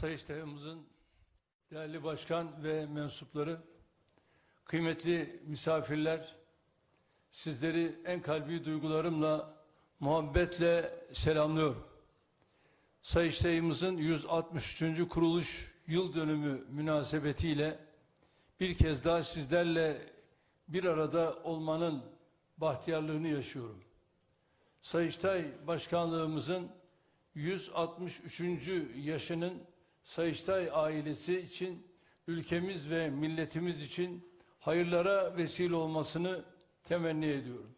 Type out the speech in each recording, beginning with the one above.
Sayıştayımızın değerli başkan ve mensupları, kıymetli misafirler, sizleri en kalbi duygularımla, muhabbetle selamlıyorum. Sayıştayımızın 163. kuruluş yıl dönümü münasebetiyle bir kez daha sizlerle bir arada olmanın bahtiyarlığını yaşıyorum. Sayıştay Başkanlığımızın 163. yaşının Sayıştay ailesi için, ülkemiz ve milletimiz için hayırlara vesile olmasını temenni ediyorum.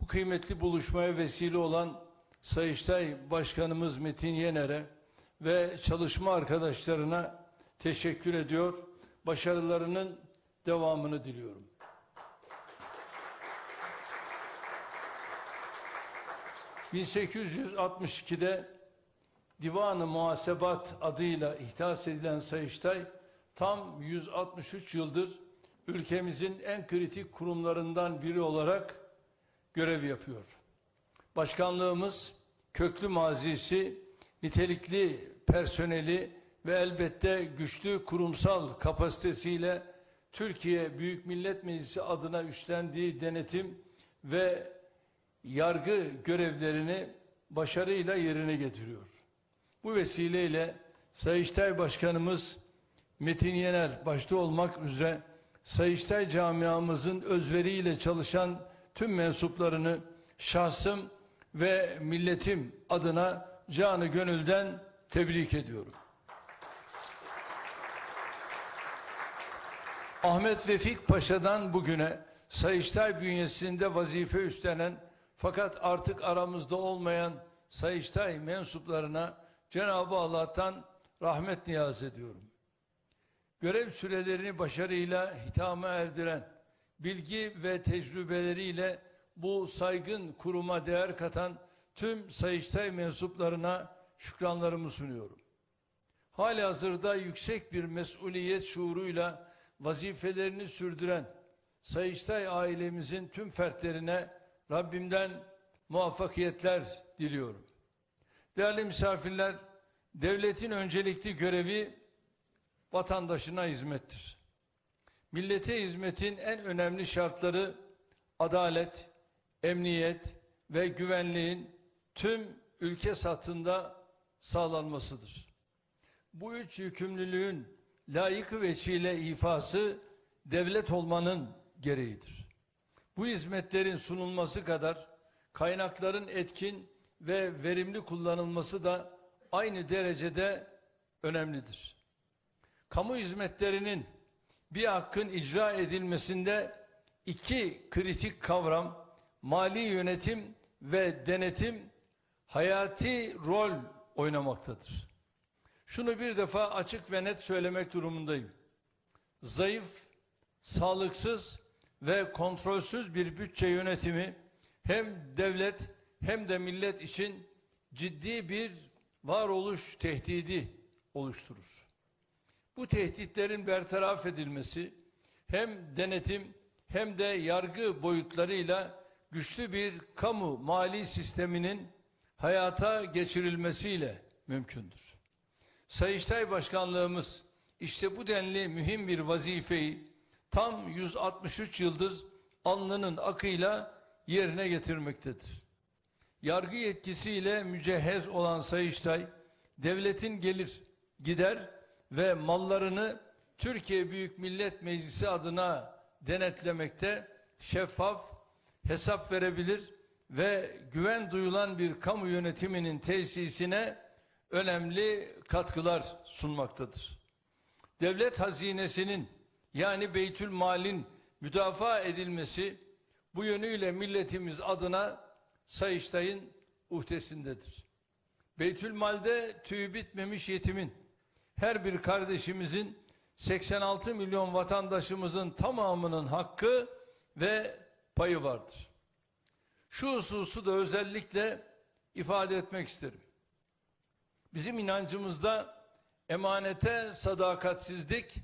Bu kıymetli buluşmaya vesile olan Sayıştay Başkanımız Metin Yener'e ve çalışma arkadaşlarına teşekkür ediyor. Başarılarının devamını diliyorum. ...1862'de Divan-ı Muhasebat adıyla ihdas edilen Sayıştay... ...tam 163 yıldır ülkemizin en kritik kurumlarından biri olarak görev yapıyor. Başkanlığımız köklü mazisi, nitelikli personeli ve elbette güçlü kurumsal kapasitesiyle Türkiye Büyük Millet Meclisi adına üstlendiği denetim ve yargı görevlerini başarıyla yerine getiriyor. Bu vesileyle Sayıştay Başkanımız Metin Yener başta olmak üzere Sayıştay camiamızın özveriyle çalışan tüm mensuplarını şahsım ve milletim adına canı gönülden tebrik ediyorum. Ahmet Vefik Paşa'dan bugüne Sayıştay bünyesinde vazife üstlenen fakat artık aramızda olmayan Sayıştay mensuplarına Cenab-ı Allah'tan rahmet niyaz ediyorum. Görev sürelerini başarıyla hitama erdiren, bilgi ve tecrübeleriyle bu saygın kuruma değer katan tüm Sayıştay mensuplarına şükranlarımı sunuyorum. Hali hazırda yüksek bir mesuliyet şuuruyla vazifelerini sürdüren Sayıştay ailemizin tüm fertlerine Rabbimden muvaffakiyetler diliyorum. Değerli misafirler, devletin öncelikli görevi vatandaşına hizmettir. Millete hizmetin en önemli şartları adalet, emniyet ve güvenliğin tüm ülke satında sağlanmasıdır. Bu üç yükümlülüğün layık veçile ifası devlet olmanın gereğidir. Bu hizmetlerin sunulması kadar kaynakların etkin ve verimli kullanılması da aynı derecede önemlidir. Kamu hizmetlerinin bir hakkın icra edilmesinde iki kritik kavram mali yönetim ve denetim hayati rol oynamaktadır. Şunu bir defa açık ve net söylemek durumundayım. Zayıf, sağlıksız ve kontrolsüz bir bütçe yönetimi hem devlet hem de millet için ciddi bir varoluş tehdidi oluşturur. Bu tehditlerin bertaraf edilmesi hem denetim hem de yargı boyutlarıyla güçlü bir kamu mali sisteminin hayata geçirilmesiyle mümkündür. Sayıştay Başkanlığımız işte bu denli mühim bir vazifeyi tam 163 yıldır alnının akıyla yerine getirmektedir. Yargı yetkisiyle mücehhez olan Sayıştay, devletin gelir, gider ve mallarını Türkiye Büyük Millet Meclisi adına denetlemekte şeffaf, hesap verebilir ve güven duyulan bir kamu yönetiminin tesisine önemli katkılar sunmaktadır. Devlet hazinesinin yani Beytül Mal'in müdafaa edilmesi bu yönüyle milletimiz adına Sayıştay'ın uhdesindedir. Beytül Mal'de tüyü bitmemiş yetimin, her bir kardeşimizin 86 milyon vatandaşımızın tamamının hakkı ve payı vardır. Şu hususu da özellikle ifade etmek isterim. Bizim inancımızda emanete sadakatsizlik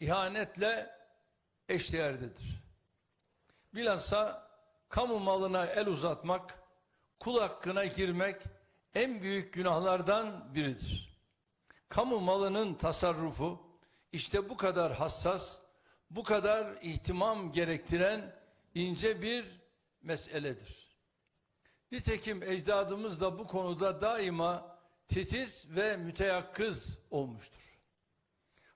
ihanetle eşdeğerdedir. Bilhassa kamu malına el uzatmak, kul hakkına girmek en büyük günahlardan biridir. Kamu malının tasarrufu işte bu kadar hassas, bu kadar ihtimam gerektiren ince bir meseledir. Nitekim ecdadımız da bu konuda daima titiz ve müteyakkız olmuştur.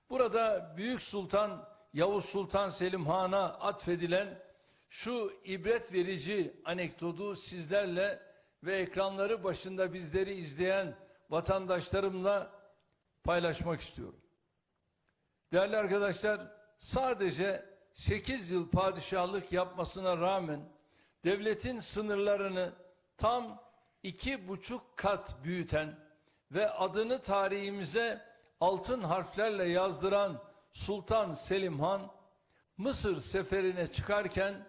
Burada Büyük Sultan Yavuz Sultan Selim Han'a atfedilen şu ibret verici anekdotu sizlerle ve ekranları başında bizleri izleyen vatandaşlarımla paylaşmak istiyorum. Değerli arkadaşlar, sadece 8 yıl padişahlık yapmasına rağmen devletin sınırlarını tam iki buçuk kat büyüten ve adını tarihimize altın harflerle yazdıran Sultan Selim Han, Mısır seferine çıkarken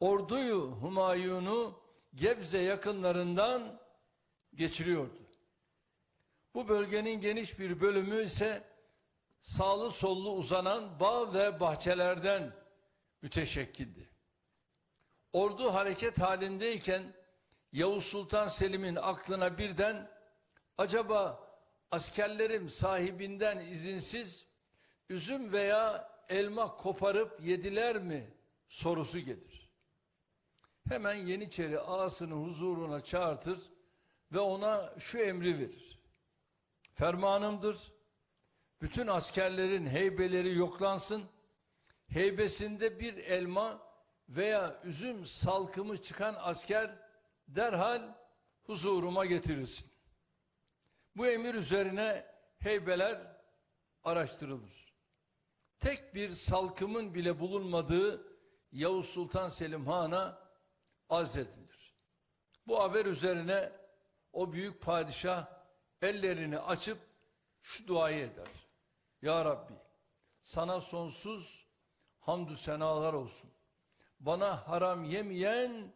orduyu Humayun'u Gebze yakınlarından geçiriyordu. Bu bölgenin geniş bir bölümü ise sağlı sollu uzanan bağ ve bahçelerden müteşekkildi. Ordu hareket halindeyken Yavuz Sultan Selim'in aklına birden acaba askerlerim sahibinden izinsiz üzüm veya elma koparıp yediler mi sorusu gelir. Hemen Yeniçeri ağasını huzuruna çağırtır ve ona şu emri verir. Fermanımdır. Bütün askerlerin heybeleri yoklansın. Heybesinde bir elma veya üzüm salkımı çıkan asker derhal huzuruma getirilsin. Bu emir üzerine heybeler araştırılır. Tek bir salkımın bile bulunmadığı Yavuz Sultan Selim Han'a azdedilir. Bu haber üzerine o büyük padişah ellerini açıp şu duayı eder. Ya Rabbi sana sonsuz hamdü senalar olsun. Bana haram yemeyen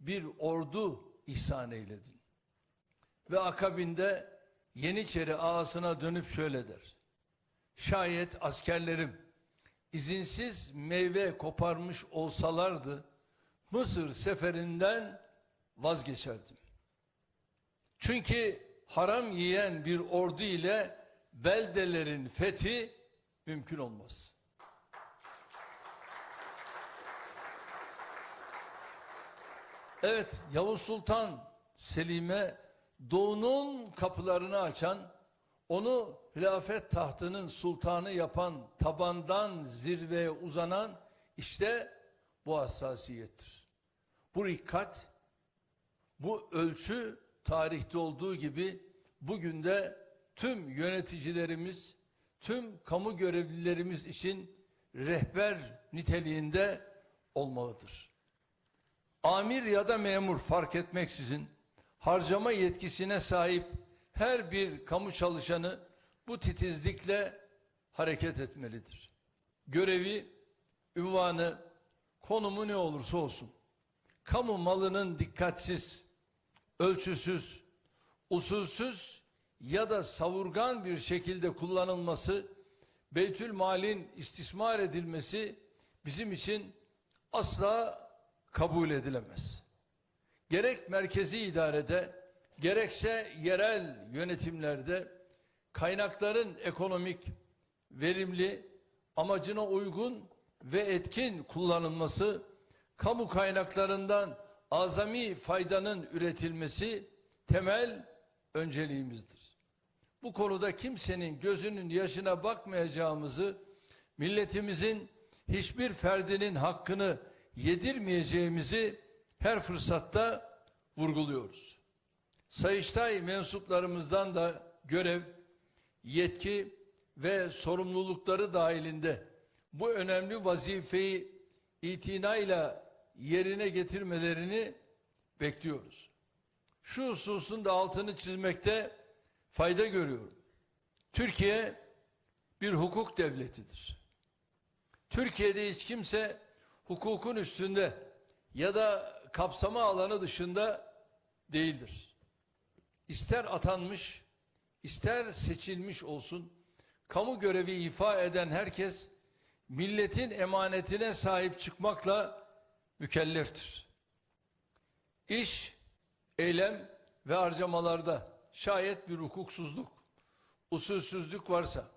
bir ordu ihsan eyledin. Ve akabinde Yeniçeri ağasına dönüp şöyle der. Şayet askerlerim izinsiz meyve koparmış olsalardı Mısır seferinden vazgeçerdim. Çünkü haram yiyen bir ordu ile beldelerin fethi mümkün olmaz. Evet Yavuz Sultan Selim'e doğunun kapılarını açan, onu hilafet tahtının sultanı yapan, tabandan zirveye uzanan işte bu hassasiyettir. Bu rikkat, bu ölçü tarihte olduğu gibi bugün de tüm yöneticilerimiz, tüm kamu görevlilerimiz için rehber niteliğinde olmalıdır. Amir ya da memur fark etmeksizin harcama yetkisine sahip her bir kamu çalışanı bu titizlikle hareket etmelidir. Görevi, ünvanı, konumu ne olursa olsun. Kamu malının dikkatsiz, ölçüsüz, usulsüz ya da savurgan bir şekilde kullanılması, Beytül Mal'in istismar edilmesi bizim için asla kabul edilemez. Gerek merkezi idarede, gerekse yerel yönetimlerde kaynakların ekonomik, verimli, amacına uygun ve etkin kullanılması, kamu kaynaklarından azami faydanın üretilmesi temel önceliğimizdir. Bu konuda kimsenin gözünün yaşına bakmayacağımızı, milletimizin hiçbir ferdinin hakkını yedirmeyeceğimizi her fırsatta vurguluyoruz. Sayıştay mensuplarımızdan da görev, yetki ve sorumlulukları dahilinde bu önemli vazifeyi itinayla yerine getirmelerini bekliyoruz. Şu hususun da altını çizmekte fayda görüyorum. Türkiye bir hukuk devletidir. Türkiye'de hiç kimse hukukun üstünde ya da kapsama alanı dışında değildir. İster atanmış, ister seçilmiş olsun, kamu görevi ifa eden herkes milletin emanetine sahip çıkmakla mükelleftir. İş, eylem ve harcamalarda şayet bir hukuksuzluk, usulsüzlük varsa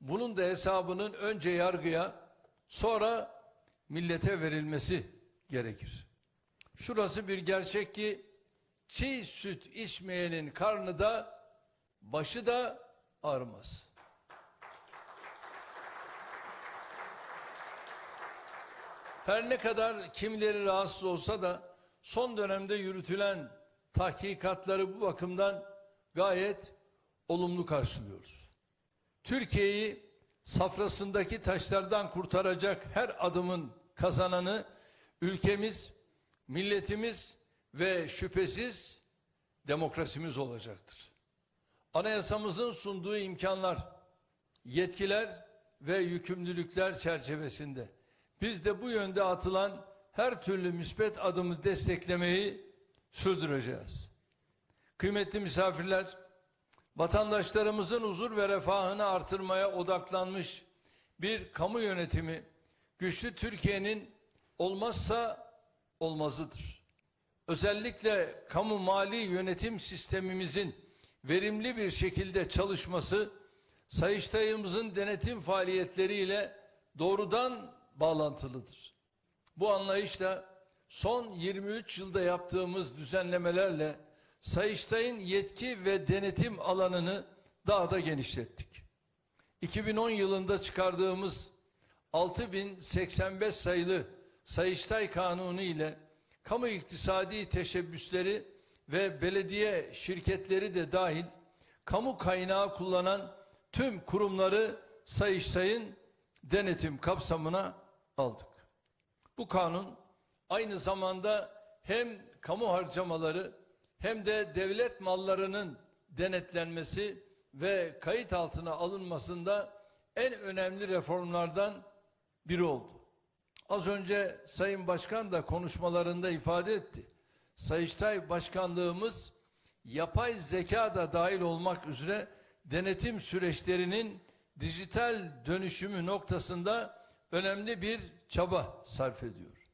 bunun da hesabının önce yargıya sonra millete verilmesi gerekir. Şurası bir gerçek ki çiğ süt içmeyenin karnı da başı da ağrımaz. Her ne kadar kimileri rahatsız olsa da son dönemde yürütülen tahkikatları bu bakımdan gayet olumlu karşılıyoruz. Türkiye'yi safrasındaki taşlardan kurtaracak her adımın kazananı ülkemiz, milletimiz ve şüphesiz demokrasimiz olacaktır. Anayasamızın sunduğu imkanlar, yetkiler ve yükümlülükler çerçevesinde biz de bu yönde atılan her türlü müspet adımı desteklemeyi sürdüreceğiz. Kıymetli misafirler, vatandaşlarımızın huzur ve refahını artırmaya odaklanmış bir kamu yönetimi güçlü Türkiye'nin olmazsa olmazıdır. Özellikle kamu mali yönetim sistemimizin verimli bir şekilde çalışması Sayıştay'ımızın denetim faaliyetleriyle doğrudan bağlantılıdır. Bu anlayışla son 23 yılda yaptığımız düzenlemelerle Sayıştay'ın yetki ve denetim alanını daha da genişlettik. 2010 yılında çıkardığımız 6085 sayılı Sayıştay Kanunu ile kamu iktisadi teşebbüsleri ve belediye şirketleri de dahil kamu kaynağı kullanan tüm kurumları Sayıştay'ın denetim kapsamına aldık. Bu kanun aynı zamanda hem kamu harcamaları hem de devlet mallarının denetlenmesi ve kayıt altına alınmasında en önemli reformlardan biri oldu. Az önce Sayın Başkan da konuşmalarında ifade etti. Sayıştay Başkanlığımız yapay zeka da dahil olmak üzere denetim süreçlerinin dijital dönüşümü noktasında önemli bir çaba sarf ediyor.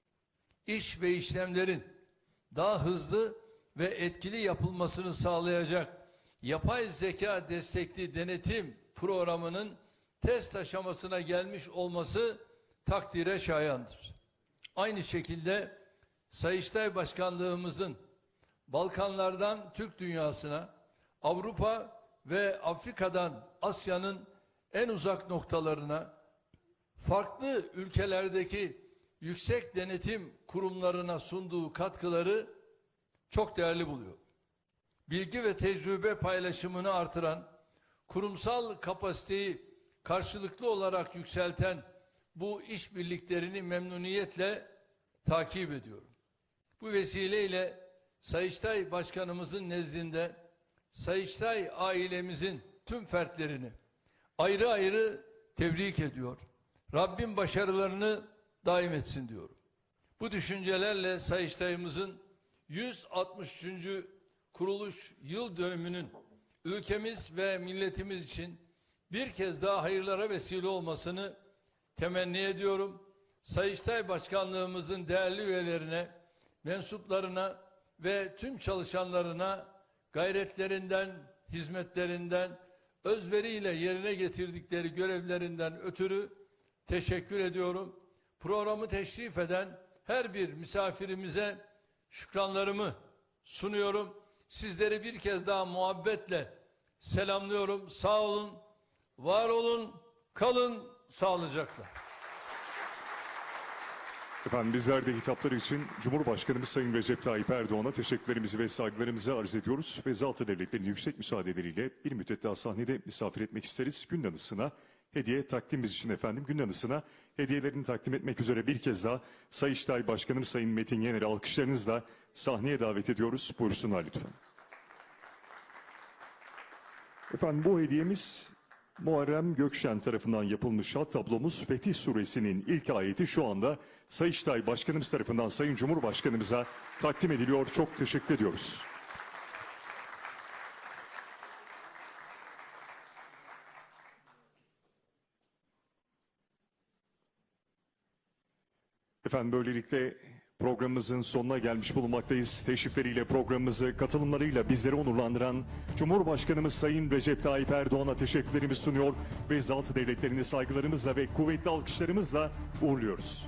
İş ve işlemlerin daha hızlı ve etkili yapılmasını sağlayacak yapay zeka destekli denetim programının test aşamasına gelmiş olması takdire şayandır. Aynı şekilde Sayıştay Başkanlığımızın Balkanlardan Türk dünyasına, Avrupa ve Afrika'dan Asya'nın en uzak noktalarına, farklı ülkelerdeki yüksek denetim kurumlarına sunduğu katkıları çok değerli buluyor. Bilgi ve tecrübe paylaşımını artıran, kurumsal kapasiteyi karşılıklı olarak yükselten bu işbirliklerini memnuniyetle takip ediyorum. Bu vesileyle Sayıştay Başkanımızın nezdinde Sayıştay ailemizin tüm fertlerini ayrı ayrı tebrik ediyor. Rabbim başarılarını daim etsin diyorum. Bu düşüncelerle Sayıştay'ımızın 163. kuruluş yıl dönümünün ülkemiz ve milletimiz için bir kez daha hayırlara vesile olmasını temenni ediyorum. Sayıştay Başkanlığımızın değerli üyelerine, mensuplarına ve tüm çalışanlarına gayretlerinden, hizmetlerinden, özveriyle yerine getirdikleri görevlerinden ötürü teşekkür ediyorum. Programı teşrif eden her bir misafirimize şükranlarımı sunuyorum. Sizleri bir kez daha muhabbetle selamlıyorum. Sağ olun, var olun, kalın sağlıcakla. Efendim bizler de hitapları için Cumhurbaşkanımız Sayın Recep Tayyip Erdoğan'a teşekkürlerimizi ve saygılarımızı arz ediyoruz. Ve Zaltı Devletleri'nin yüksek müsaadeleriyle bir müddet daha sahnede misafir etmek isteriz. Gün anısına hediye takdimimiz için efendim gün anısına hediyelerini takdim etmek üzere bir kez daha Sayıştay Başkanım Sayın Metin Yener'i alkışlarınızla sahneye davet ediyoruz. Buyursunlar lütfen. Efendim bu hediyemiz Muharrem Gökşen tarafından yapılmış hat tablomuz Fetih Suresinin ilk ayeti şu anda Sayıştay Başkanımız tarafından Sayın Cumhurbaşkanımıza takdim ediliyor. Çok teşekkür ediyoruz. Efendim böylelikle Programımızın sonuna gelmiş bulunmaktayız. Teşrifleriyle programımızı, katılımlarıyla bizleri onurlandıran Cumhurbaşkanımız Sayın Recep Tayyip Erdoğan'a teşekkürlerimizi sunuyor ve zaltı devletlerini saygılarımızla ve kuvvetli alkışlarımızla uğurluyoruz.